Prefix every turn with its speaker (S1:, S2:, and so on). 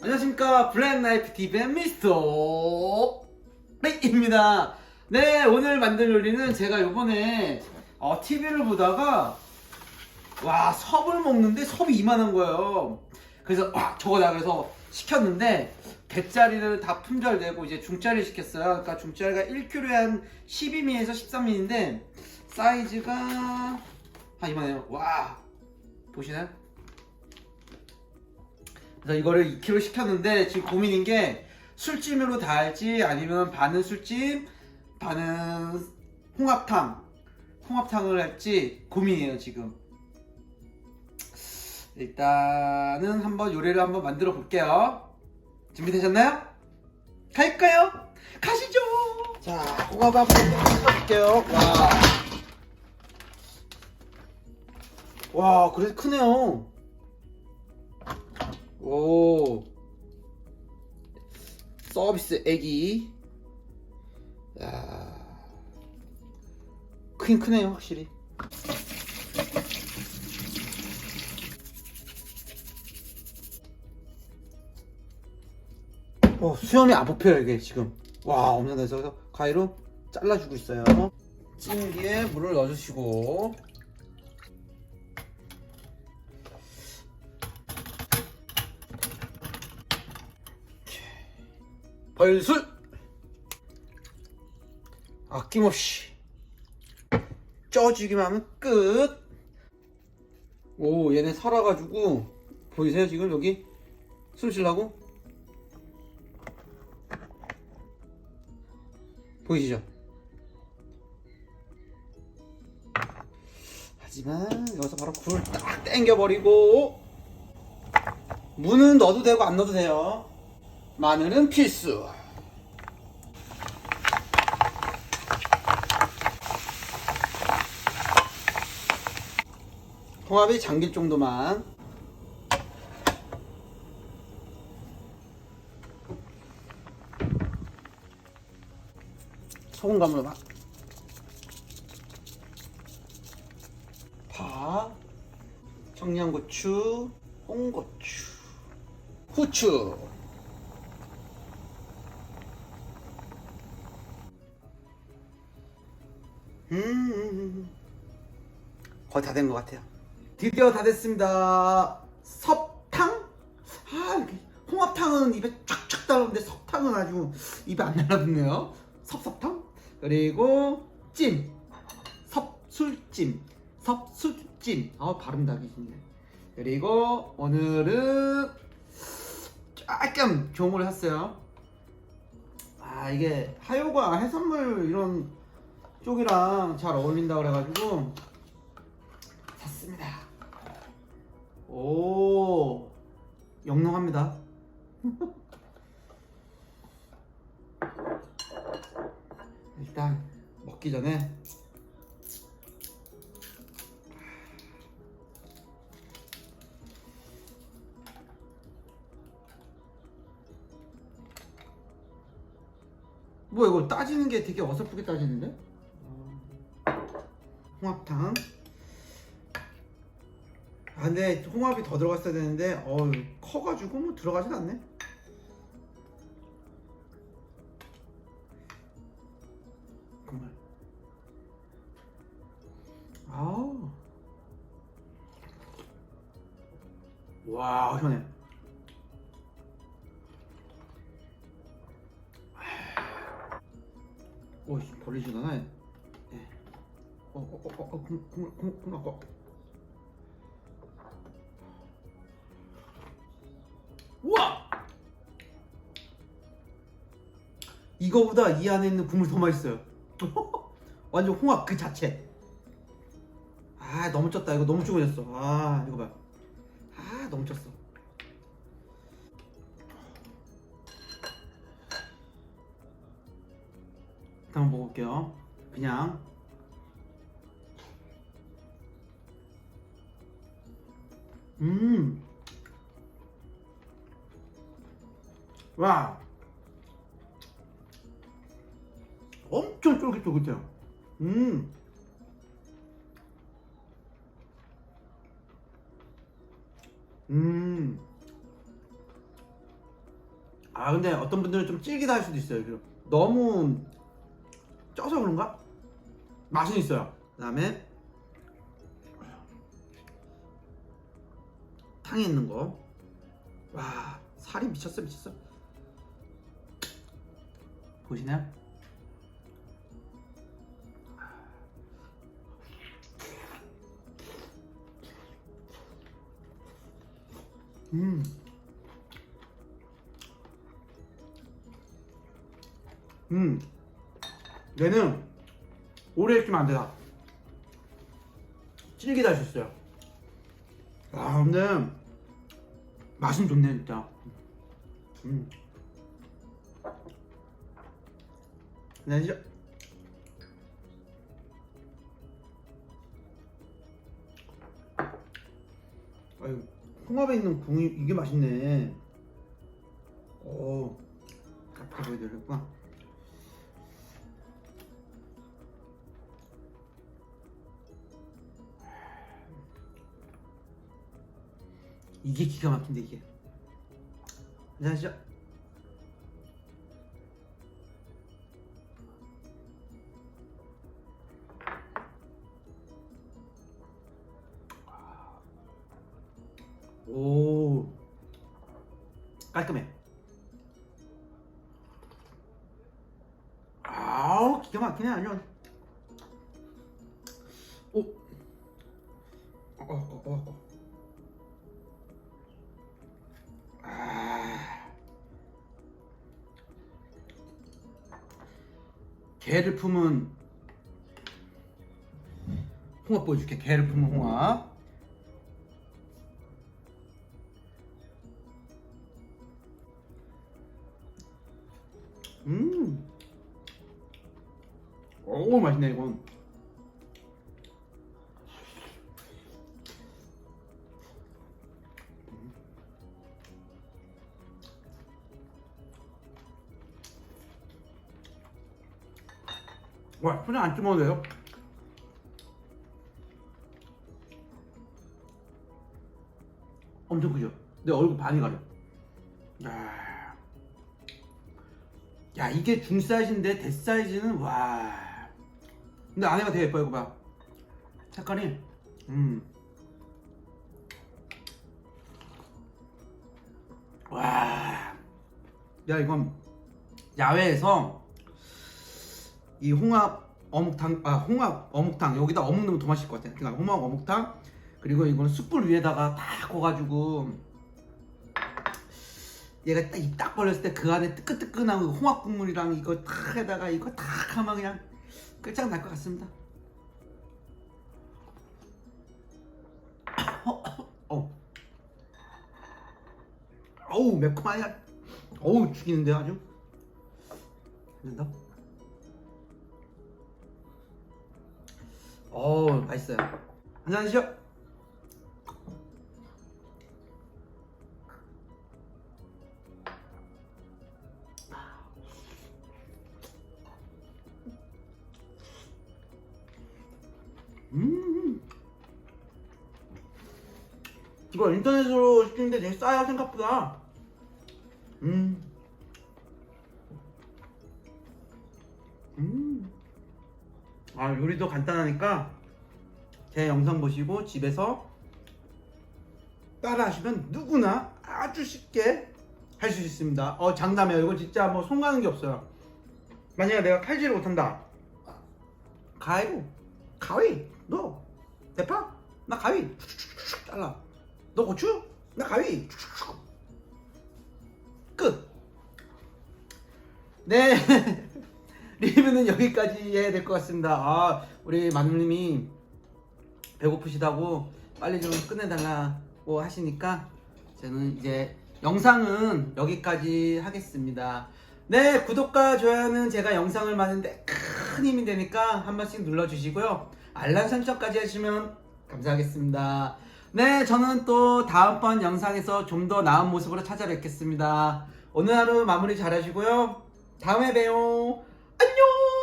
S1: 안녕하십니까. 블랙나이프 TV의 미스터 렉입니다. 네 오늘 만들 요리는 제가 요번에 어, TV를 보다가 와 섭을 먹는데 섭이 이만한 거예요. 그래서 와 저거다. 그래서 시켰는데 대짜리를 다 품절되고 이제 중짜리 시켰어요. 그러니까 중짜리가 1kg에 한 12mm에서 13mm인데 사이즈가 한 이만해요. 와 보시나요? 그래서 이거를 2kg 시켰는데 지금 고민인 게 술찜으로 다 할지 아니면 반은 술찜 반은 홍합탕 홍합탕을 할지 고민이에요 지금. 일단은 한번 요리를 한번 만들어 볼게요. 준비되셨나요? 갈까요? 가시죠! 자 홍합 한번 뜯어볼게요. 와, 와 그래도 크네요 오. 서비스 애기. 야. 크긴 크네요 확실히. 어 수염이 안 뽑혀요 이게 지금. 와 엄청나서. 가위로 잘라주고 있어요. 찜기에 물을 넣어주시고 벌술 아낌없이 쪄주기만 하면 끝. 오 얘네 살아가지고 보이세요 지금 여기 숨 쉬려고 보이시죠? 하지만 여기서 바로 불을 딱 땡겨버리고 무는 넣어도 되고 안 넣어도 돼요. 마늘은 필수. 홍합이 잠길 정도만. 소금 간으로 막. 파, 청양고추, 홍고추, 후추. 음, 거의 다 된 것 같아요. 드디어 다 됐습니다. 섭탕? 아, 이렇게 홍합탕은 입에 쫙쫙 달았는데 섭탕은 아주 입에 안 달라붙네요. 섭섭탕? 그리고 찜. 섭술찜. 섭술찜. 아, 발음 다 계시네. 그리고 오늘은 조금 종을 했어요. 아, 이게 하요가 해산물 이런 쪽이랑 잘 어울린다 그래가지고 샀습니다. 오 영롱합니다. 일단 먹기 전에 뭐야 이거 따지는 게 되게 어설프게 따지는데? 홍합탕. 아 근데 홍합이 더 들어갔어야 되는데 어 커가지고 뭐 들어가진 않네. 정말. 아우. 와 시원해. 오이 버리지도 않아. 네. 어, 어, 어, 콩, 콩, 콩, 콩, 콩, 우와! 이거보다 이 안에 있는 국물 더 맛있어요. 완전 홍합 그 자체. 아, 너무 쪘다. 이거 너무 죽어졌어. 아, 이거 봐. 아, 너무 쪘어. 한번 먹을게요. 그냥 음. 와. 엄청 쫄깃쫄깃해요. 음. 음. 아 근데 어떤 분들은 좀 질기다 할 수도 있어요. 너무 쪄서 그런가? 맛은 있어요. 그 다음에 탕에 있는 거. 와 살이 미쳤어 미쳤어. 보시나요? 음. 음. 얘는 오래 익히면 안 되다. 질기다 하셨어요. 아, 근데 맛은 좋네, 진짜. 음. 나 진짜 아유, 홍합에 있는 궁이 이게 맛있네. 오, 앞에 보여드렸구나. 이게 기가 막힌데 이게. 안녕하시죠? 오 깔끔해. 아우 기가 막히네 아니요. 오. 어, 어, 어, 어. 개를 품은 홍합 보여줄게. 개를 품은 홍합. 음. 오 맛있네 이건. 와, 그냥 안 찜어도 돼요? 엄청 크죠? 내 얼굴 반이 가려. 야, 야 이게 중 사이즈인데 대 사이즈는 와. 근데 안에가 되게 예뻐요, 이거 봐. 색깔이. 음. 와. 야 이건 야외에서 이 홍합 어묵탕 아 홍합 어묵탕 여기다 어묵 넣으면 더 맛있을 것 같아. 그러니까 홍합 어묵탕 그리고 이거는 숯불 위에다가 딱 구워가지고 얘가 딱 입딱 벌렸을 때 그 안에 뜨끈뜨끈한 그 홍합 국물이랑 이거 탁 해다가 이거 탁 하면 그냥 끝장날 것 같습니다. 어. 어우 매콤하냐? 어우 죽이는데 아주. 된다. 어 맛있어요. 한잔 하시죠. 음. 이거 인터넷으로 시키는데 되게 싸요 생각보다. 음. 음. 아 요리도 간단하니까 제 영상 보시고 집에서 따라 하시면 누구나 아주 쉽게 할 수 있습니다. 어 장담해요. 이거 진짜 뭐 손 가는 게 없어요. 만약에 내가 칼질을 못한다. 가위로 가위 너 대파 나 가위 잘라 너 고추 나 가위 끝. 네 리뷰는 여기까지 해야 될 것 같습니다. 아 우리 마누님이 배고프시다고 빨리 좀 끝내달라고 하시니까 저는 이제 영상은 여기까지 하겠습니다. 네, 구독과 좋아요는 제가 영상을 만드는데 큰 힘이 되니까 한 번씩 눌러주시고요. 알람 설정까지 해주시면 감사하겠습니다. 네, 저는 또 다음번 영상에서 좀 더 나은 모습으로 찾아뵙겠습니다. 오늘 하루 마무리 잘 하시고요. 다음에 봬요. 안녕!